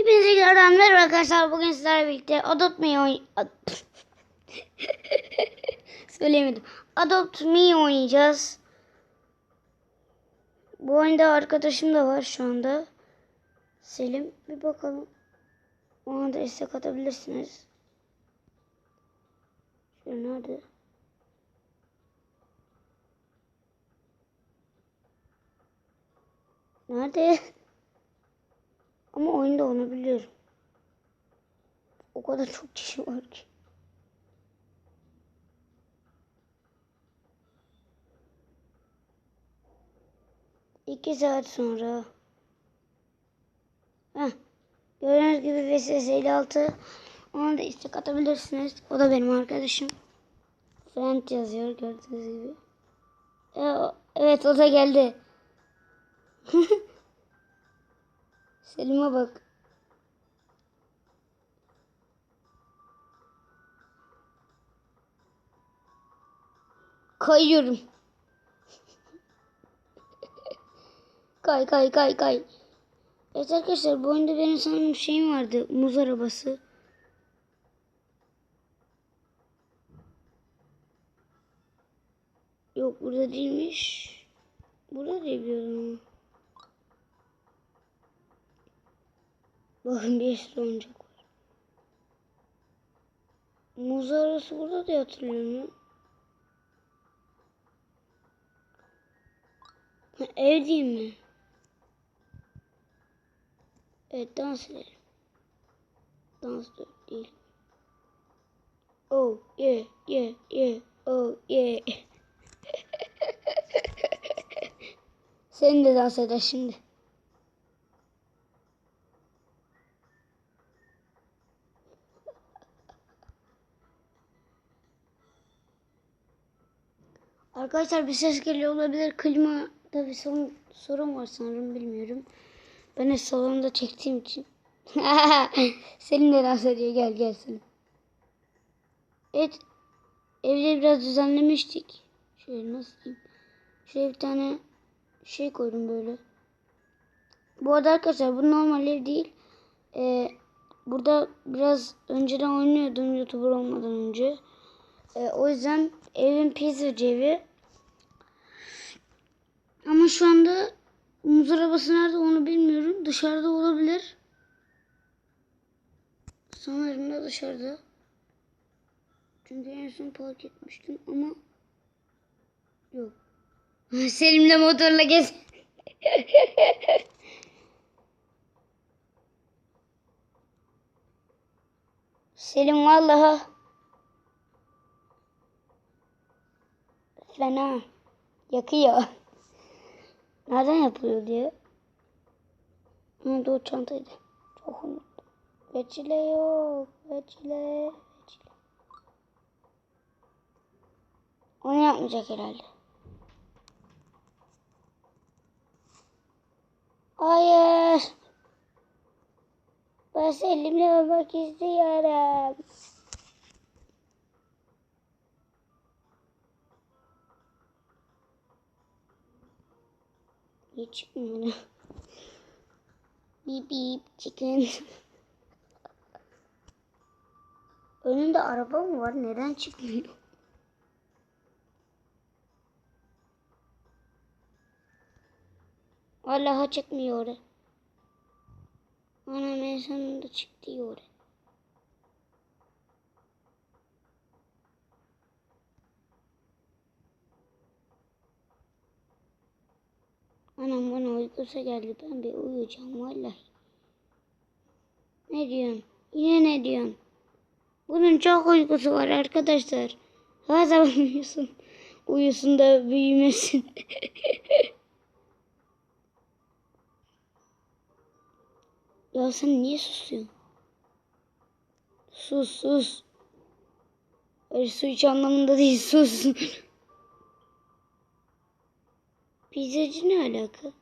Hepinize tekrardan merhaba arkadaşlar. Bugün sizlerle birlikte Adopt Me oyn... Söyleyemedim. Adopt Me oynayacağız. Bu oyunda arkadaşım da var şu anda. Selim. Bir bakalım. Ona da istek atabilirsiniz. Şöyle nerede? Nerede? Ama oyunda onu biliyorum. O kadar çok kişi var ki. İki saat sonra. Heh. Gördüğünüz gibi VSS 56. Ona da istek atabilirsiniz. O da benim arkadaşım. Friend yazıyor gördüğünüz gibi. E, evet o da geldi. Selim'e bak. Kayıyorum. kay kay kay kay. Evet arkadaşlar bu oyunda benim sanırım şeyim vardı. Muz arabası. Yok burada değilmiş. Burada diye ama. Bakın bir sürü oyuncak var. Muz arabası burada diye hatırlıyorum. Ha, ev değil mi? Evet dans edelim. Dans da değil. Oh yeah yeah yeah oh yeah. Sen de dans eder şimdi. Arkadaşlar bir ses geliyor olabilir. Klimada bir sorun, sorun var sanırım bilmiyorum. Ben de salonda çektiğim için. Senin de dans ediyor. Gel gel Selim. Evet. Evde biraz düzenlemiştik. Şöyle nasıl diyeyim. Şöyle bir tane şey koydum böyle. Bu arada arkadaşlar bu normal ev değil. Ee, burada biraz önceden oynuyordum YouTuber olmadan önce. Ee, o yüzden evin pizzacı evi. Ama şu anda muz arabası nerede onu bilmiyorum. Dışarıda olabilir. Sanırım da dışarıda. Çünkü en son park etmiştim ama yok. Selim'le motorla gez. Selim vallahi fena yakıyor. Nereden yapılıyor diye. Nerede o çantaydı? Çok unuttum. Veçile yok. Veçile. Veçile. Onu yapmayacak herhalde. Hayır. Ben Selim'le olmak istiyorum. Niye çıkmıyor? Bip bip chicken. Önünde araba mı var? Neden çıkmıyor? Vallahi çıkmıyor. Anam en sonunda çıktı oraya. Anam bana uykusu geldi. Ben bir uyuyacağım vallahi. Ne diyorsun? Yine ne diyorsun? Bunun çok uykusu var arkadaşlar. Her zaman uyusun. Uyusun da büyümesin. ya sen niye susuyorsun? Sus sus. Hayır su iç anlamında değil sus. Pizzacı ne alaka?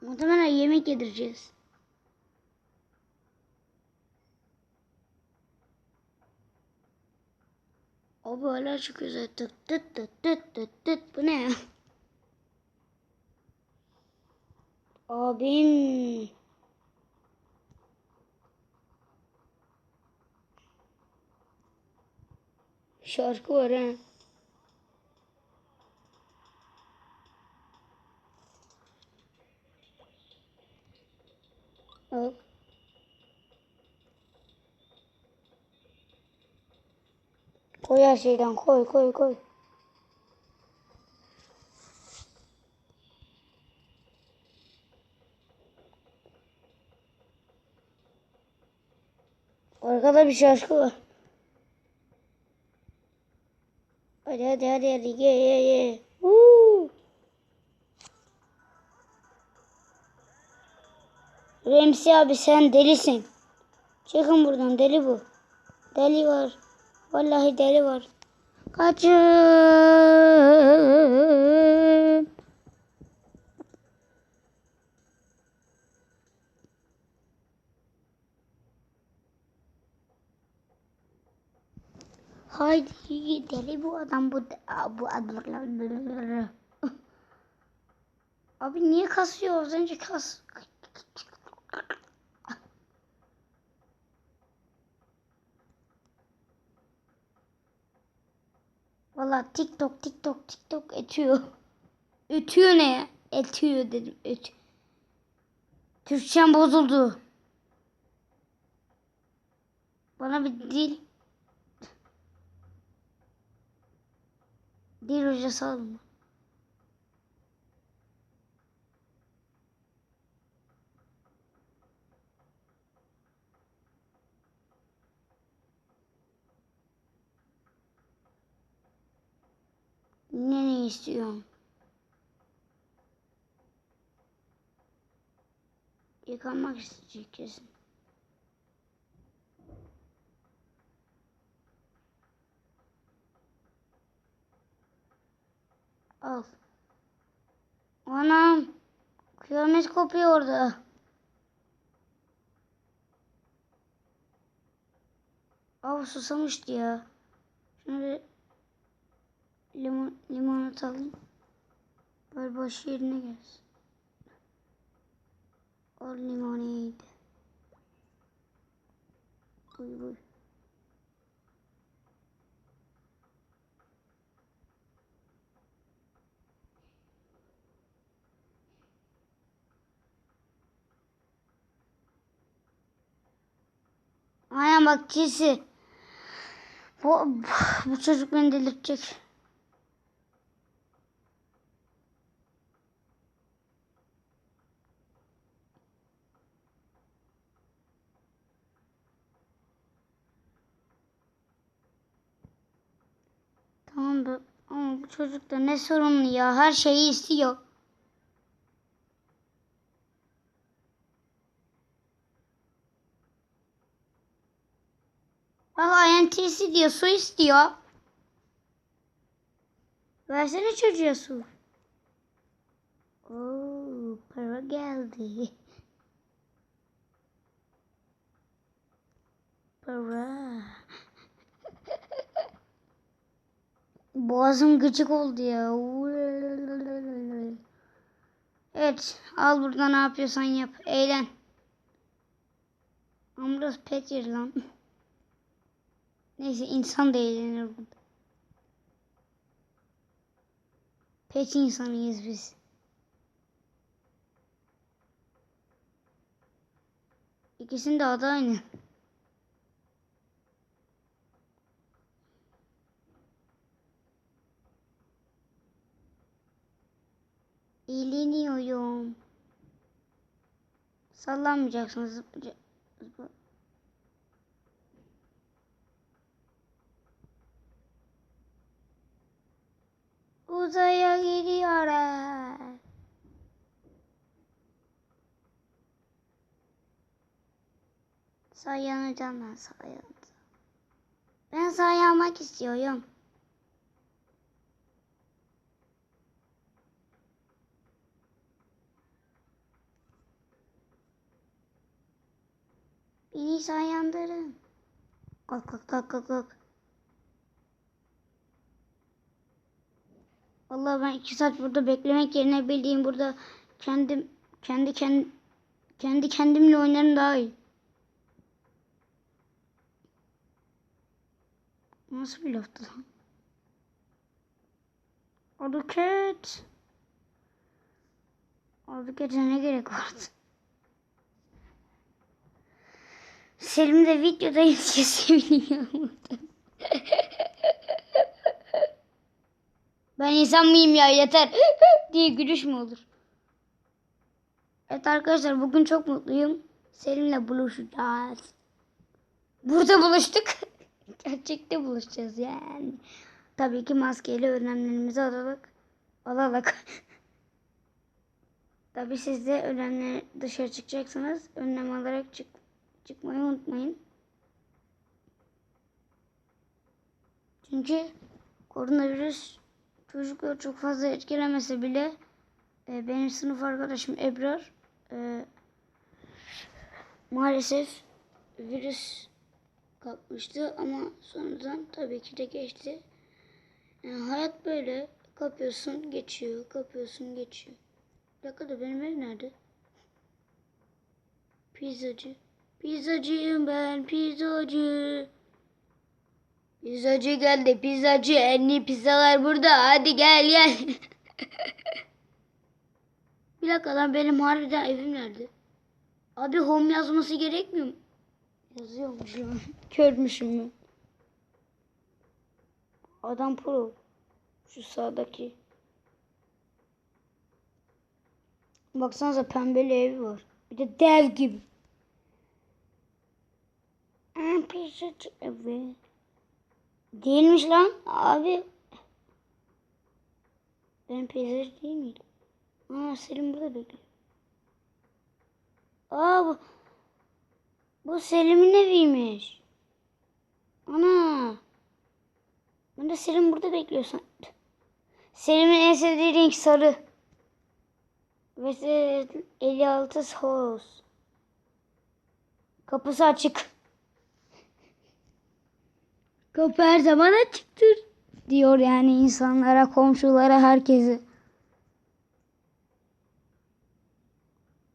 Muhtemelen yemek yedireceğiz. Abi hala çıkıyor zaten. Tıt tıt tıt tıt tıt. Bu ne ya? Abim. Şarkı var ha. Al. Koy her şeyden koy koy koy. Arkada bir şarkı var. Hadi hadi hadi hadi ye ye ye. Remsi abi sen delisin. Çıkın buradan deli bu. Deli var. Vallahi deli var. Kaçın. Haydi deli bu adam bu bu adam. Abi niye kasıyor az önce kas. Valla TikTok TikTok TikTok etiyor. Ötüyor ne ya? Etiyor dedim. Öt. Türkçem bozuldu. Bana bir dil dil hocası alın. Ne ne istiyorsun? Yıkanmak isteyecek kesin. Al. Anam. Kıyamet kopuyor orada. Av susamıştı ya. Şunu limon, limonata alayım. Böyle boş yerine gelsin. Al limonade. Uy uy. Aynen bak Cisi. Bu, bu çocuk beni delirtecek. Tamam da ama bu çocuk da ne sorunlu ya her şeyi istiyor. Bak INT'si diyor su istiyor. Versene çocuğa su. Oo, para geldi. Para. Boğazım gıcık oldu ya. Evet, al burada ne yapıyorsan yap. Eğlen. Amros pet yer lan. Neyse insan da eğlenir burada. Pet insanıyız biz. İkisinin de adı aynı. Eğleniyorum. Sallanmayacaksın zıplayacak. Zıpla. Uzaya gidiyorlar. Sayanacağım ben sayanacağım. Ben sayanmak istiyorum. Beni sayandırın. Kalk kalk kalk kalk kalk. Vallahi ben iki saat burada beklemek yerine bildiğim burada kendim Kendi kendi kendi kendimle oynarım daha iyi. Nasıl bir laftı lan? Aduket. Aduket'e ne gerek vardı? Selim de videodayım kesebiliyor Ben insan mıyım ya yeter diye gülüş mü olur? Evet arkadaşlar bugün çok mutluyum. Selim'le buluşacağız. Burada buluştuk. Gerçekte buluşacağız yani. Tabii ki maskeyle önlemlerimizi alarak alarak. Tabii siz de önlemler dışarı çıkacaksanız önlem alarak çık çıkmayı unutmayın. Çünkü koronavirüs çocukları çok fazla etkilemese bile e, benim sınıf arkadaşım Ebrar e, maalesef virüs kapmıştı ama sonradan tabii ki de geçti. Yani hayat böyle kapıyorsun geçiyor, kapıyorsun geçiyor. Bir dakika da benim ev nerede? Pizzacı. Pizzacıyım ben pizzacı. Pizzacı geldi pizzacı. En iyi pizzalar burada. Hadi gel gel. Bir dakika lan benim harbiden evim nerede? Abi home yazması gerekmiyor mu? Yazıyormuş ya. Körmüşüm ben. Adam pro. Şu sağdaki. Baksanıza pembeli evi var. Bir de dev gibi. Aa, pizzacı evi. Değilmiş lan abi. Ben pizzacı değil miydim? Aa Selim burada bekliyor. Aa bu, bu Selim'in eviymiş. Ana. Ben de Selim burada bekliyorsan. Selim'in en sevdiği renk sarı. Ve 56 sos. Kapısı açık. Kapı her zaman açıktır. Diyor yani insanlara, komşulara, herkese.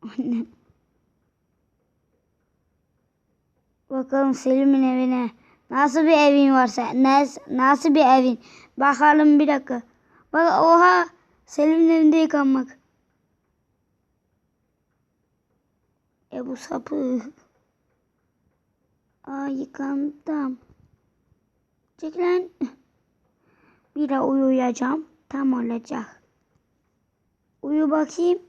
Annem. Bakalım Selim'in evine. Nasıl bir evin varsa. Nasıl, nasıl bir evin? Bakalım bir dakika. Bak oha. Selim'in evinde yıkanmak. E bu sapı. Aa yıkandım. Çek lan. Bir de uyuyacağım. Tam olacak. Uyu bakayım.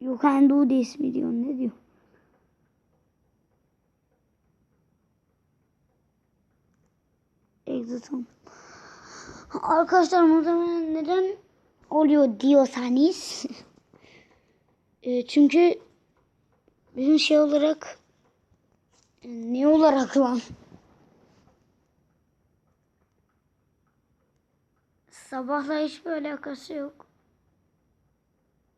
You can do this mi diyor ne diyor? Exit. Arkadaşlar neden oluyor diyorsanız e, çünkü bizim şey olarak e, ne olarak lan sabahla hiçbir alakası yok.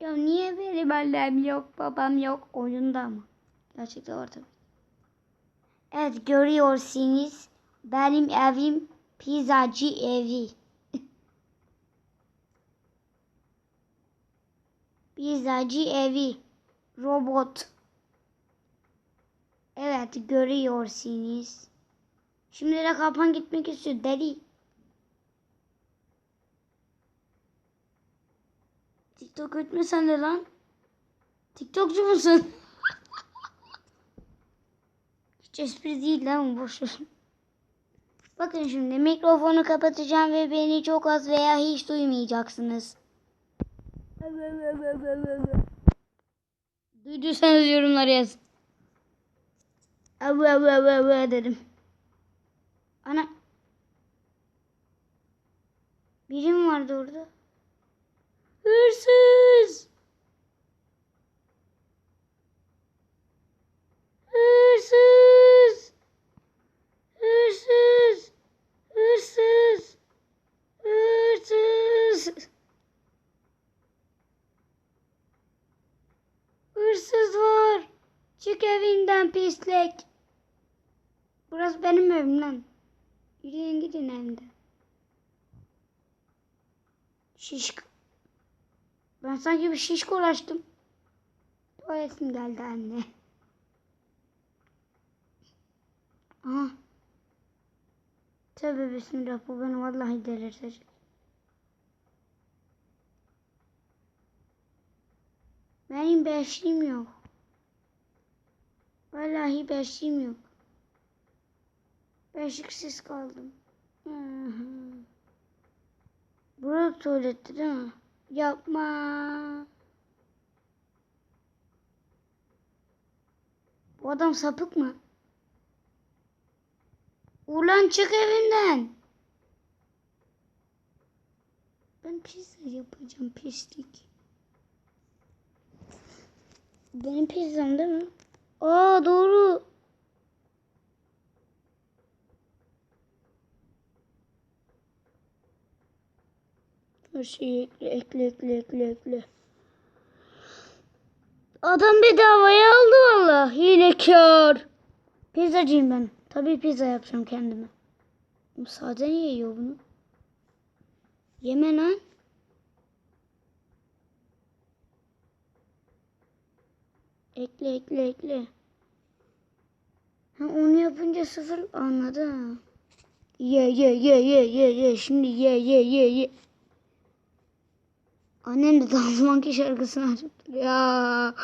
Ya niye benim annem yok, babam yok oyunda ama. Gerçekten var tabii. Evet görüyorsunuz benim evim pizzacı evi. Pizzacı evi. Robot. Evet görüyorsunuz. Şimdi de kapan gitmek istiyor deli. TikTok etme sen de lan. TikTokçu musun? Hiç espri değil lan boş ver. Bakın şimdi mikrofonu kapatacağım ve beni çok az veya hiç duymayacaksınız. Duyduysanız yorumlara yazın. Avu avu avu avu dedim. Ana. Birim vardı orada. Hırsız. Hırsız. Hırsız. Hırsız. Hırsız var. Çık evinden pislik. Burası benim evim lan. Yürüyün gidin elinde. Şişko. Ben sanki bir şişko ulaştım. Tuvaletim geldi anne. Aha. Tövbe bismillah bu beni vallahi delirtecek. Benim beşliğim yok. Vallahi beşliğim yok. Beşiksiz kaldım. Hı. Burası tuvaletti değil mi? Yapma. Bu adam sapık mı? Ulan çık evimden. Ben pizza yapacağım pislik. Benim pizzam değil mi? Aa doğru. Her şeyi ekle ekle ekle ekle ekle. Adam bedavaya aldı valla. Hilekar. Pizzacıyım ben. Tabii pizza yapacağım kendime. Sade niye yiyor bunu? Yeme lan. Ekle ekle ekle. Ha, onu yapınca sıfır anladı ha. Ye ye ye ye ye ye. Şimdi ye ye ye ye. Annem de Dağlımanki şarkısını açıp Ya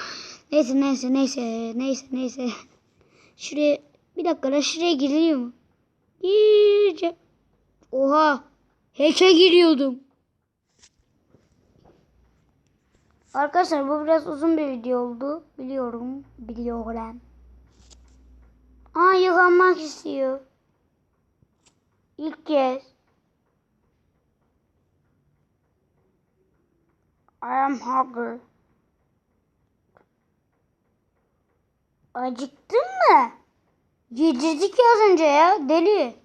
neyse neyse neyse neyse neyse. Şuraya bir dakika şuraya giriliyor mu? Oha. Heke giriyordum. Arkadaşlar bu biraz uzun bir video oldu. Biliyorum. Biliyorum. Aa yıkanmak istiyor. İlk kez. I am hungry. Acıktın mı? Yedirdik ya az önce ya deli.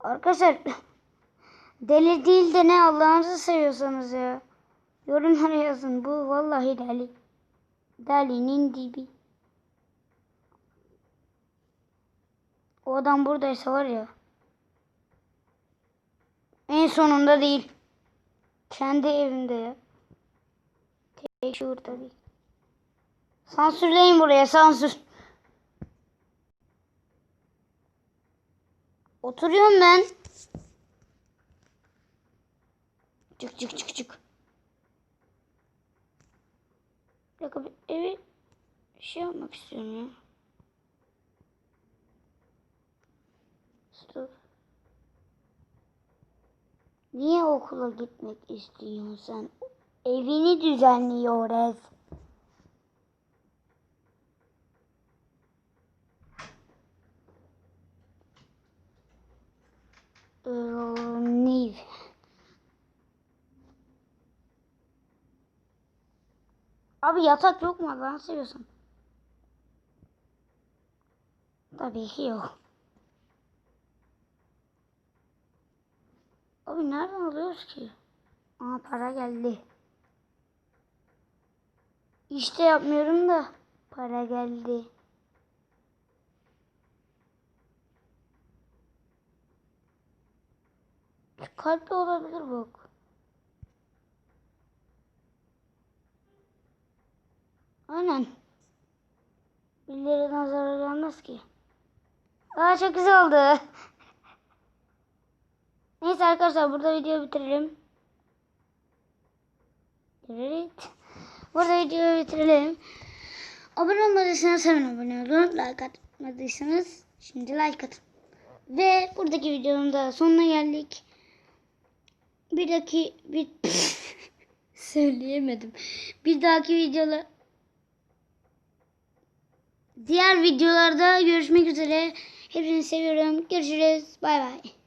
Arkadaşlar deli değil de ne Allah'ınızı seviyorsanız ya. Yorumlara yazın. Bu vallahi deli. Delinin dibi. O adam buradaysa var ya. En sonunda değil. Kendi evinde ya. Tek şuur tabii. Sansürleyin buraya sansür. Oturuyorum ben. Çık çık çık çık. Bir dakika bir evi şey yapmak istiyorum ya. Niye okula gitmek istiyorsun sen? Evini düzenliyoruz. Niv. Abi yatak yok mu? Ben seviyorsun. Tabii ki yok. Abi nereden alıyoruz ki? Aa para geldi. İşte yapmıyorum da para geldi. Kalpli olabilir bak. Aynen. Birileri nazara gelmez ki. Aa çok güzel oldu. Neyse arkadaşlar burada videoyu bitirelim. Evet. Burada videoyu bitirelim. Abone olmadıysanız hemen abone olun. Like atmadıysanız şimdi like atın. Ve buradaki videonun da sonuna geldik. Bir dahaki bir söyleyemedim. Bir dahaki videoda diğer videolarda görüşmek üzere. Hepinizi seviyorum. Görüşürüz. Bay bay.